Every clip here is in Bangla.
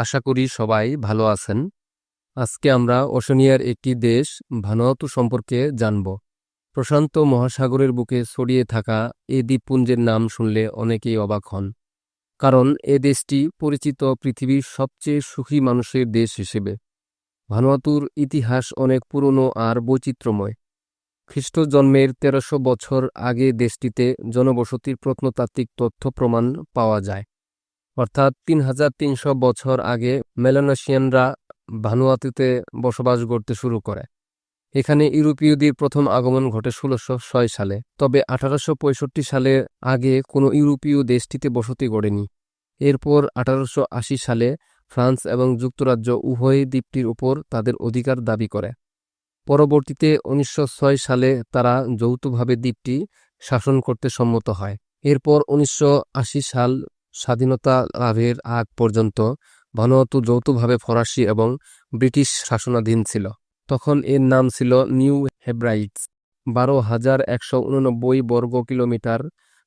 আশা করি সবাই ভালো আছেন। আজকে আমরা ওশেনিয়ার একটি দেশ ভানুয়াতু সম্পর্কে জানব। প্রশান্ত মহাসাগরের বুকে ছড়িয়ে থাকা এ দ্বীপপুঞ্জের নাম শুনলে অনেকেই অবাক হন। কারণ এ দেশটি পরিচিত পৃথিবীর সবচেয়ে সুখী মানুষের দেশ হিসেবে। ভানুয়াতুর ইতিহাস অনেক পুরনো আর বৈচিত্র্যময়। খ্রিস্ট জন্মের তেরোশো বছর আগে দেশটিতে জনবসতির প্রত্নতাত্ত্বিক তথ্য প্রমাণ পাওয়া যায়। অর্থাৎ তিন হাজার তিনশো বছর আগে মেলানেশিয়ানরা ভানুয়াতুতে বসবাস করতে শুরু করে। এখানে ইউরোপীয়দের প্রথম আগমন ঘটে ষোলোশো সালে, তবে আঠারোশো পঁয়ষট্টি সালের আগে কোনো ইউরোপীয় দেশটিতে বসতি গড়েনি। এরপর আঠারোশো আশি সালে ফ্রান্স এবং যুক্তরাজ্য উভয় দ্বীপটির উপর তাদের অধিকার দাবি করে। পরবর্তীতে উনিশশো ছয় সালে তারা যৌথভাবে দ্বীপটি শাসন করতে সম্মত হয়। এরপর উনিশশো আশি সাল স্বাধীনতা লাভের আগ পর্যন্ত ভানুয়াতু যৌথভাবে ফরাসি এবং ব্রিটিশ শাসনাধীন ছিল। তখন এর নাম ছিল নিউ হেব্রাইটস। বারো হাজার একশো উননব্বই বর্গ কিলোমিটার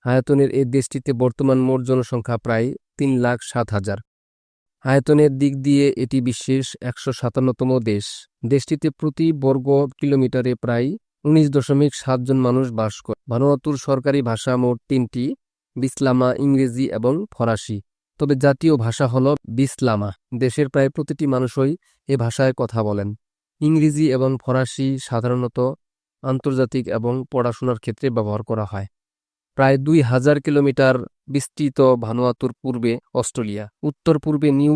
আয়তনের এই দেশটিতে বর্তমান মোট জনসংখ্যা প্রায় তিন লাখ সাত হাজার। আয়তনের দিক দিয়ে এটি বিশ্বের একশো সাতান্নতম দেশ। দেশটিতে প্রতি বর্গ কিলোমিটারে প্রায় উনিশ দশমিক সাতজন মানুষ বাস করে। ভানুয়াতুর সরকারি ভাষা মোট তিনটি বিসলামা, ইংরেজি এবং ফরাসি। তবে জাতীয় ভাষা হল বিসলামা। দেশের প্রায় প্রতিটি মানুষই এ ভাষায় কথা বলেন। ইংরেজি এবং ফরাসি সাধারণত আন্তর্জাতিক এবং পড়াশোনার ক্ষেত্রে ব্যবহার করা হয়। প্রায় দুই হাজার কিলোমিটার বিস্তৃত ভানুয়াতুর পূর্বে অস্ট্রেলিয়া, উত্তর পূর্বে নিউ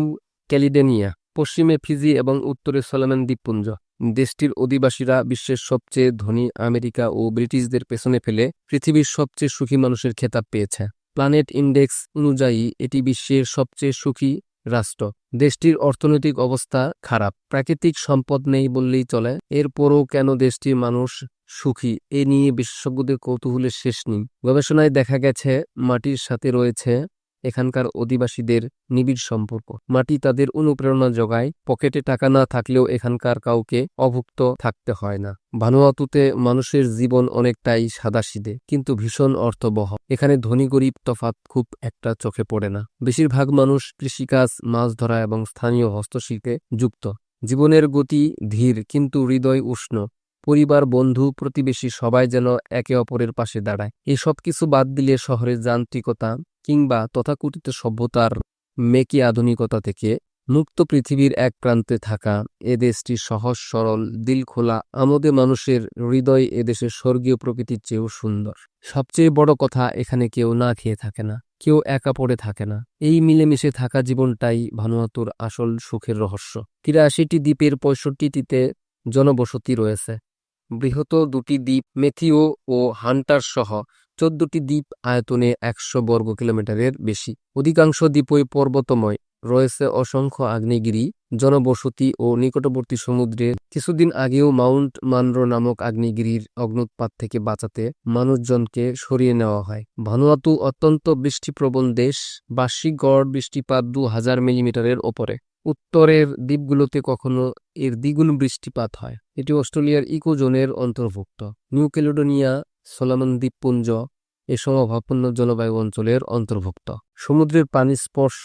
ক্যালিডেনিয়া পশ্চিমে ফিজি এবং উত্তরে সলোমন দ্বীপপুঞ্জ। দেশটির অধিবাসীরা বিশ্বের সবচেয়ে ধনী আমেরিকা ও ব্রিটিশদের পেছনে ফেলে পৃথিবীর সবচেয়ে সুখী মানুষের খেতাব পেয়েছে। প্ল্যানেট ইন্ডেক্স অনুযায়ী এটি বিশ্বের সবচেয়ে সুখী রাষ্ট্র। দেশটির অর্থনৈতিক অবস্থা খারাপ। প্রাকৃতিক সম্পদ নেই বললেই চলে। এরপরও কেন দেশটির মানুষ সুখী? এ নিয়ে বিশেষজ্ঞদের কৌতূহলের শেষ নেই। গবেষণায় দেখা গেছে, মাটির সাথে রয়েছে এখানকার অধিবাসীদের নিবিড় সম্পর্ক। মাটি তাদের অনুপ্রেরণা জোগায় পকেটে টাকা না থাকলেও এখানকার কাউকে অভুক্ত থাকতে হয় না। ভানুয়াতুতে মানুষের জীবন অনেকটাই সাদাসিদে, কিন্তু ভীষণ অর্থবহ। এখানে ধনী গরিব তফাত খুব একটা চোখে পড়ে না। বেশিরভাগ মানুষ কৃষিকাজ, মাছ ধরা এবং স্থানীয় হস্তশিল্পে যুক্ত। জীবনের গতি ধীর, কিন্তু হৃদয় উষ্ণ। পরিবার, বন্ধু, প্রতিবেশী সবাই যেন একে অপরের পাশে দাঁড়ায়। এসব কিছু বাদ দিলে শহরের যান্ত্রিকতা কিংবা তথাকথিত সভ্যতার মেকি আধুনিকতা থেকে মুক্ত পৃথিবীর এক প্রান্তে থাকা এ দেশটি সহজ, সরল, দিল খোলা, আমোদে মানুষের হৃদয় এদেশের স্বর্গীয় প্রকৃতির চেয়েও সুন্দর। সবচেয়ে বড় কথা, এখানে কেউ না খেয়ে থাকে না, কেউ একা পড়ে থাকে না। এই মিলেমিশে থাকা জীবনটাই ভানুয়াতুর আসল সুখের রহস্য। তিরাশিটি দ্বীপের পঁয়ষট্টিটিতে জনবসতি রয়েছে। বৃহৎ দুটি দ্বীপ মেথিও ও হান্টার সহ চোদ্দটি দ্বীপ আয়তনে একশো বর্গ কিলোমিটারের বেশি। অধিকাংশ দ্বীপই পর্বতময়, রয়েছে অসংখ্য আগ্নেয়গিরি, জনবসতি ও নিকটবর্তী সমুদ্রে। কিছুদিন আগেও মাউন্ট মানরো নামক আগ্নেয়গিরির অগ্নুৎপাত থেকে বাঁচাতে মানুষজনকে সরিয়ে নেওয়া হয়। ভানুয়াতু অত্যন্ত বৃষ্টিপ্রবণ দেশ, বার্ষিক গড় বৃষ্টিপাত দু হাজার মিলিমিটারের ওপরে। উত্তরের দ্বীপগুলোতে কখনো এর দ্বিগুণ বৃষ্টিপাত হয়। এটি অস্ট্রেলিয়ার ইকোজোনের অন্তর্ভুক্ত। নিউ ক্যালিডোনিয়া সোলামন দ্বীপপুঞ্জ এ সমভাপন্ন জলবায়ু অঞ্চলের অন্তর্ভুক্ত। সমুদ্রের পানি স্পর্শ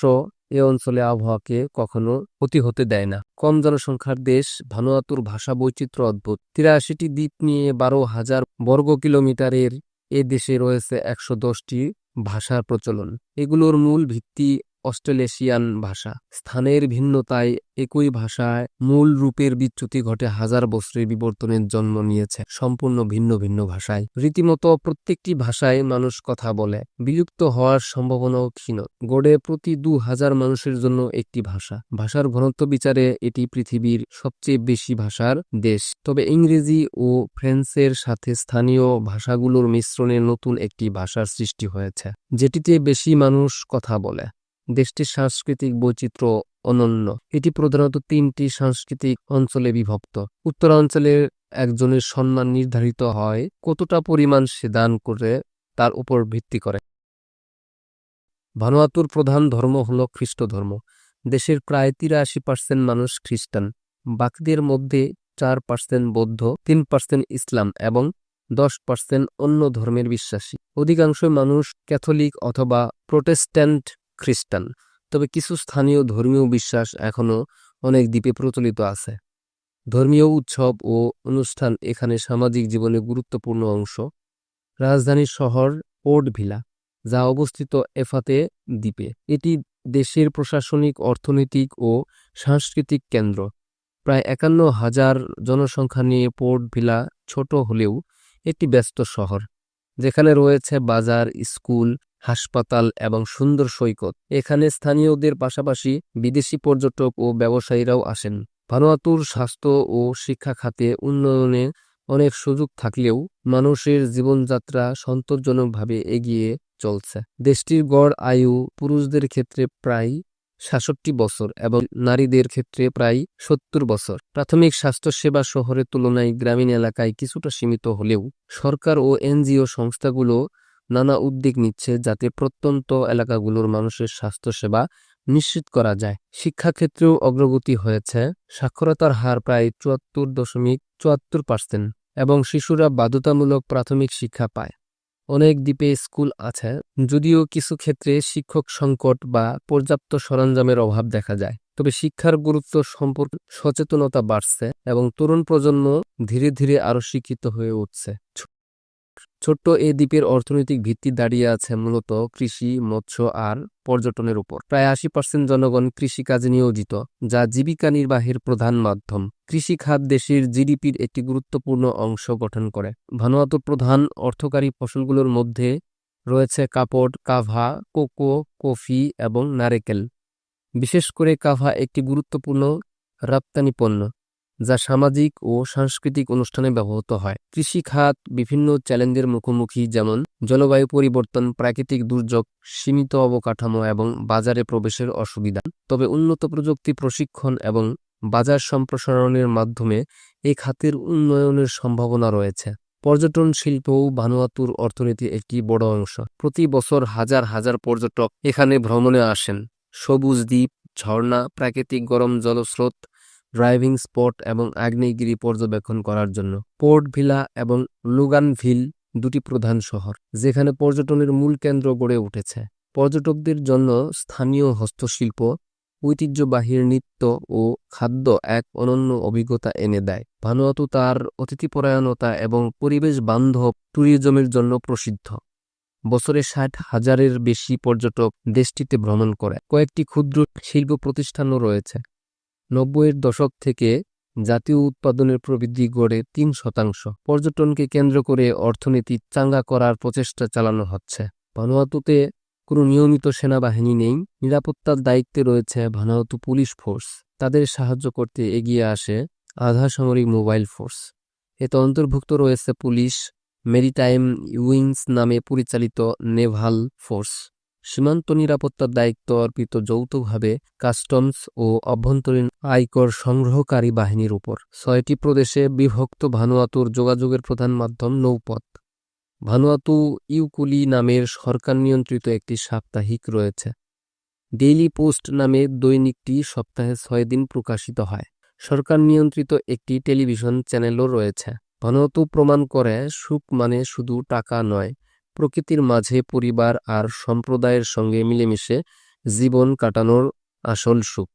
এ অঞ্চলে আবহাওয়াকে কখনো ক্ষতি হতে দেয় না। কম জনসংখ্যার দেশ, ভানুয়াতুর ভাষা বৈচিত্র্য অদ্ভুত। তিরাশিটি দ্বীপ নিয়ে বারো হাজার বর্গ কিলোমিটারের এ দেশে রয়েছে একশো দশটি ভাষার প্রচলন। এগুলোর মূল ভিত্তি অস্ট্রেলেশিয়ান ভাষা। স্থানের ভিন্নতায় একই ভাষায় মূল রূপের বিচ্যুতি ঘটে হাজার বছরের বিবর্তনের জন্ম নিয়েছে সম্পূর্ণ ভিন্ন ভিন্ন ভাষায়। রীতিমতো প্রত্যেকটি ভাষায় মানুষ কথা বলে, বিলুপ্ত হওয়ার সম্ভাবনাও ক্ষীণ। গড়ে প্রতি দু হাজার মানুষের জন্য একটি ভাষা। ভাষার ঘনত্ব বিচারে এটি পৃথিবীর সবচেয়ে বেশি ভাষার দেশ। তবে ইংরেজি ও ফ্রেন্সের সাথে স্থানীয় ভাষাগুলোর মিশ্রণে নতুন একটি ভাষার সৃষ্টি হয়েছে, যেটিতে বেশি মানুষ কথা বলে। দেশটির সাংস্কৃতিক বৈচিত্র্য অনন্য। এটি প্রধানত তিনটি সাংস্কৃতিক অঞ্চলে বিভক্ত। উত্তরাঞ্চলের একজনের সম্মান নির্ধারিত হয়, কতটা পরিমাণ সে দান করে তার উপর ভিত্তি করে। ভানুয়াতুর প্রধান ধর্ম হল খ্রিস্ট ধর্ম দেশের প্রায় তিরাশি পার্সেন্ট মানুষ খ্রিস্টান। বাকিদের মধ্যে চার পার্সেন্ট বৌদ্ধ, তিন পার্সেন্ট ইসলাম এবং দশ পার্সেন্ট অন্য ধর্মের বিশ্বাসী। অধিকাংশ মানুষ ক্যাথলিক অথবা প্রোটেস্ট্যান্ট খ্রিস্টান। তবে কিছু স্থানীয় ধর্মীয় বিশ্বাস এখনও অনেক দ্বীপে প্রচলিত আছে। ধর্মীয় উৎসব ও অনুষ্ঠান এখানে সামাজিক জীবনে গুরুত্বপূর্ণ অংশ। রাজধানীর শহর পোর্ট ভিলা যা অবস্থিত এফাতে দ্বীপে, এটি দেশের প্রশাসনিক, অর্থনৈতিক ও সাংস্কৃতিক কেন্দ্র। প্রায় একান্ন হাজার জনসংখ্যা নিয়ে পোর্ট ভিলা ছোট হলেও একটি ব্যস্ত শহর, যেখানে রয়েছে বাজার, স্কুল হাসপাতাল এবং সুন্দর সৈকত। এখানে স্থানীয়দের পাশাপাশি বিদেশি পর্যটক ও ব্যবসায়ীরাও আসেন। ভানুয়াতুর স্বাস্থ্য ও শিক্ষা খাতে উন্নয়নে অনেক সুযোগ থাকলেও মানুষের জীবনযাত্রা সন্তোষজনকভাবে এগিয়ে চলছে। দেশটির গড় আয়ু পুরুষদের ক্ষেত্রে প্রায় সাতষট্টি বছর এবং নারীদের ক্ষেত্রে প্রায় সত্তর বছর। প্রাথমিক স্বাস্থ্যসেবা শহরের তুলনায় গ্রামীণ এলাকায় কিছুটা সীমিত হলেও সরকার ও এনজিও সংস্থাগুলো নানা উদ্যোগ নিচ্ছে যাতে প্রত্যন্ত এলাকাগুলোর মানুষের স্বাস্থ্যসেবা নিশ্চিত করা যায়। শিক্ষাক্ষেত্রেও অগ্রগতি হয়েছে। সাক্ষরতার হার প্রায় চুয়াত্তর দশমিক চুয়াত্তর পার্সেন্ট এবং শিশুরা বাধ্যতামূলক প্রাথমিক শিক্ষা পায়। অনেক দ্বীপে স্কুল আছে, যদিও কিছু ক্ষেত্রে শিক্ষক সংকট বা পর্যাপ্ত সরঞ্জামের অভাব দেখা যায়। তবে শিক্ষার গুরুত্ব সম্পর্কে সচেতনতা বাড়ছে এবং তরুণ প্রজন্ম ধীরে ধীরে আরও শিক্ষিত হয়ে উঠছে। ছোট্ট এ দ্বীপের অর্থনৈতিক ভিত্তি দাঁড়িয়ে আছে মূলত কৃষি, মৎস্য আর পর্যটনের উপর। প্রায় আশি পার্সেন্ট জনগণ কৃষিকাজে নিয়োজিত, যা জীবিকা নির্বাহের প্রধান মাধ্যম। কৃষি খাত দেশের জিডিপির একটি গুরুত্বপূর্ণ অংশ গঠন করে। ভানুয়াতুর প্রধান অর্থকারী ফসলগুলোর মধ্যে রয়েছে কাপড়, কাভা, কোকো, কফি এবং নারেকেল। বিশেষ করে কাভা একটি গুরুত্বপূর্ণ রপ্তানি পণ্য যা সামাজিক ও সাংস্কৃতিক অনুষ্ঠানে ব্যবহৃত হয়। কৃষি, খাত, বিভিন্ন চ্যালেঞ্জের মুখোমুখি যেমন জলবায়ু পরিবর্তন, প্রাকৃতিক দুর্যোগ, সীমিত অবকাঠামো এবং বাজারে প্রবেশের অসুবিধা। তবে উন্নত প্রযুক্তি প্রশিক্ষণ এবং বাজার সম্প্রসারণের মাধ্যমে এই খাতের উন্নয়নের সম্ভাবনা রয়েছে। পর্যটন শিল্পও ভানুয়াতুর অর্থনীতির একটি বড় অংশ। প্রতি বছর হাজার হাজার পর্যটক এখানে ভ্রমণে আসেন। সবুজ দ্বীপ, ঝর্ণা, প্রাকৃতিক গরম জলস্রোত ড্রাইভিং স্পট এবং আগ্নেয়গিরি পর্যবেক্ষণ করার জন্য। পোর্ট ভিলা এবং লুগানভিল দুটি প্রধান শহর, যেখানে পর্যটনের মূল কেন্দ্র গড়ে উঠেছে। পর্যটকদের জন্য স্থানীয় হস্তশিল্প, ঐতিহ্যবাহী নৃত্য ও খাদ্য এক অনন্য অভিজ্ঞতা এনে দেয়। ভানুয়াতু তার অতিথিপরায়ণতা এবং পরিবেশ বান্ধব ট্যুরিজমের জন্য প্রসিদ্ধ। বছরে ষাট হাজারের বেশি পর্যটক দেশটিতে ভ্রমণ করে। কয়েকটি ক্ষুদ্র শিল্প প্রতিষ্ঠানও রয়েছে। নব্বইয়ের দশক থেকে জাতীয় উৎপাদনের প্রবৃদ্ধি গড়ে তিন শতাংশ। পর্যটনকে কেন্দ্র করে অর্থনীতি চাঙ্গা করার প্রচেষ্টা চালানো হচ্ছে। ভানুয়াতুতে কোনো নিয়মিত সেনাবাহিনী নেই, নিরাপত্তার দায়িত্বে রয়েছে ভানুয়াতু পুলিশ ফোর্স। তাদের সাহায্য করতে এগিয়ে আসে আধা সামরিক মোবাইল ফোর্স। এতে অন্তর্ভুক্ত রয়েছে পুলিশ, মেরিটাইম উইংস নামে পরিচালিত নেভাল ফোর্স। সীমান্ত নিরাপত্তার দায়িত্ব অর্পিত যৌথভাবে কাস্টমস ও অভ্যন্তরীণ আয়কর সংগ্রহকারী বাহিনীর উপর। ছয়টি প্রদেশে বিভক্ত ভানুয়াতুর যোগাযোগের প্রধান মাধ্যম নৌপথ। ভানুয়াতু ইউকুলি নামের সরকার নিয়ন্ত্রিত একটি সাপ্তাহিক রয়েছে। ডেইলি পোস্ট নামে দৈনিকটি সপ্তাহে ছয় দিন প্রকাশিত হয়। সরকার নিয়ন্ত্রিত একটি টেলিভিশন চ্যানেলও রয়েছে। ভানুয়াতু প্রমাণ করে, সুখ মানে শুধু টাকা নয় প্রকৃতির মাঝে পরিবার আর সম্প্রদায়ের সঙ্গে মিলেমিশে জীবন কাটানোর আসল সুখ।